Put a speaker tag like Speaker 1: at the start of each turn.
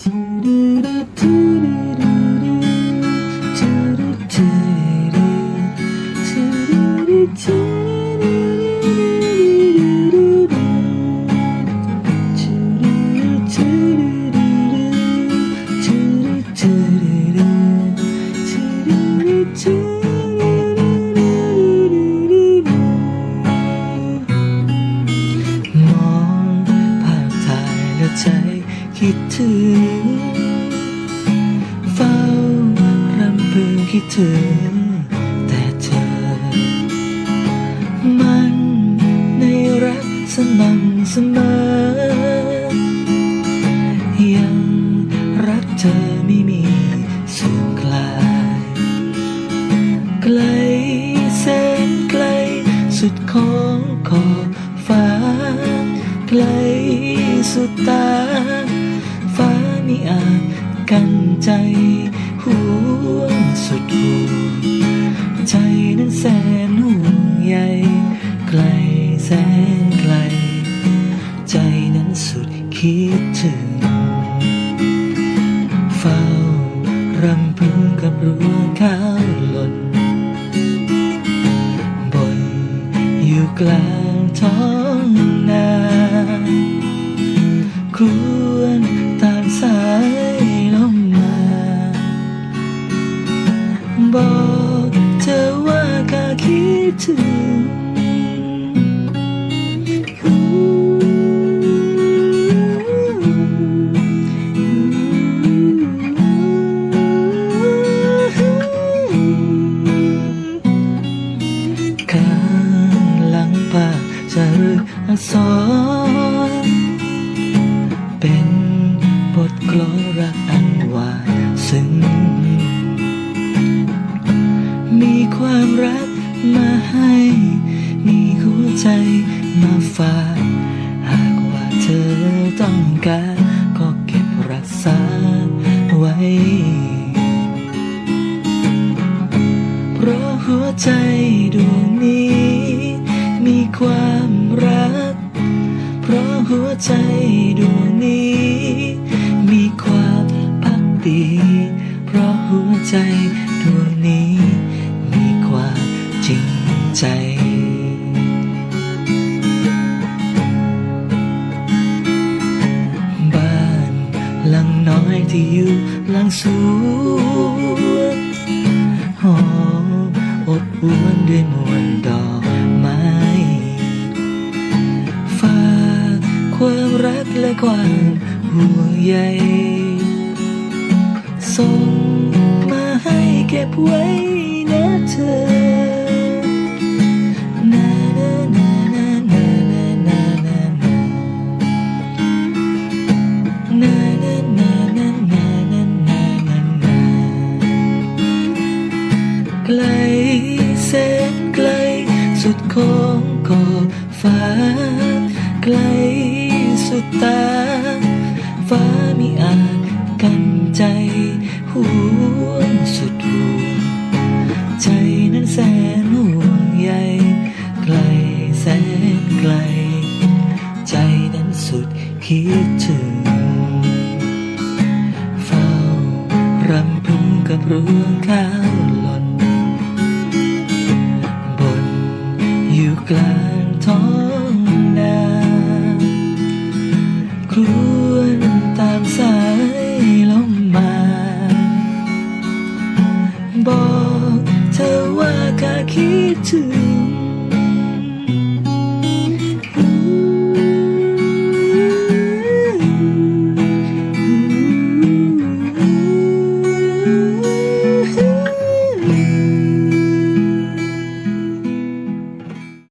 Speaker 1: 두루루 คิดถึง เฝ้ารำพึงคิดถึง แต่เธอ มันในรักสม่ำเสมอ ยังรักเธอไม่มีเสื่อมคลาย ไกลแสนไกลสุดของขอบฟ้า ไกลสุดตาฟ้า ไม่อาจกันใจห่วงสุดห่วงใจนั้นแสนห่วงใยไกลแสนไกล ใจนั้นสุดคิดถึง เฝ้ารำพึงกับรวงข้าวหล่นบนอยู่กลางท้อง ถึงข้างหลังป่ากจะรึกอักษร เป็นบทกลอนรักอันหวานซึ้ง กา ก็เก็บรักษาไว้ เพราะหัวใจดวงนี้ มีความรัก เพราะหัวใจดวงนี้ มีความพักดี เพราะหัวใจดวงนี้ มีความจริงใจ ลังน้ที่อยู่หลังสวนหอมอบอวนด้วยมวลดอกไม้ฝากความรักและความห่วงใยส่งมาให้เก็บไว้นะเธอ กลแสนไกล สุดของขอบฟ้า ไกลสุดตา ฟ้ามิอาจกันใจห่วงสุดห่วงใจนั้นแสนห่วงใยไกลแสนไกล ใจนั้นสุดคิดถึงเฝ้ารำพึงกับเรวงข้าว กลางท้องนาครวนตามสายลมมา บอกเธอว่าข้าคิดถึง